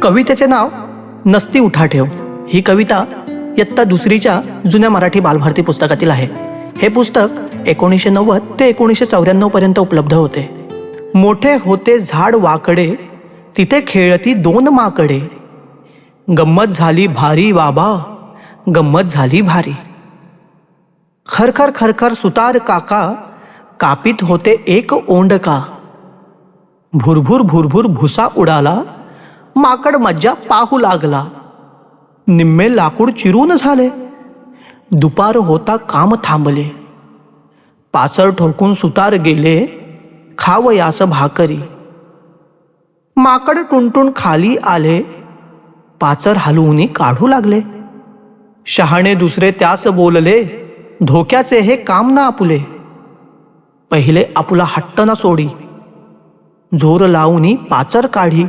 कवितेचे नाव नसती उठा ठेव. ही कविता इयत्ता दुसरीच्या जुन्या मराठी बालभारती पुस्तकातील आहे. हे पुस्तक एकोणीसशे नव्वद ते एकोणीसशे चौऱ्याण्णवपर्यंत उपलब्ध होते. मोठे होते झाड वाकडे तिथे खेळती दोन माकडे. गंमत झाली भारी बाबा गंमत झाली भारी. खरखर खरखर सुतार काका कापीत होते एक ओंडका. भुरभुर भुरभुर भुसा उडाला माकड मज्जा पाहू लागला. निम्मे लाकूड चिरून झाले. दुपार होता काम थांबले. पाचर ठोकून सुतार गेले. खावयास भाकरी. माकड टुणटुण खाली आले. पाचर हलवून काढू लागले. शहाणे दुसरे त्यास बोलले धोक्याचे हे काम ना आपुले. पहिले आपुला हट्ट ना सोडी. जोर लावून पाचर काढी.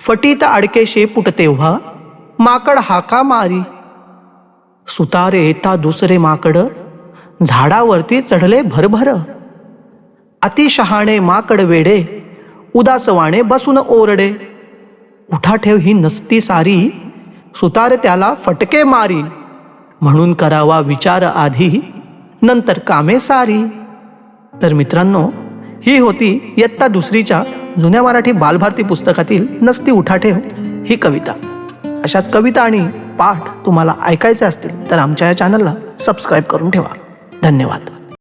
फटीत अडकेशे शेपूट तेव्हा माकड हाका मारी. सुतारे येता दुसरे माकड. झाडावरती चढले भरभर. अतिशहाणे माकड वेडे. उदासवाणे बसून ओरडे. उठा ठेव ही नसती सारी. सुतार त्याला फटके मारी. म्हणून करावा विचार आधी. नंतर कामे सारी. तर मित्रांनो ही होती इयत्ता दुसरीच्या जुन्या मराठी बालभारती पुस्तकातील नसती उठाठेव ही कविता. अशाच कविता आणि पाठ तुम्हाला ऐकायचे असतील तर आमच्या या चॅनलला सबस्क्राईब करून ठेवा. धन्यवाद.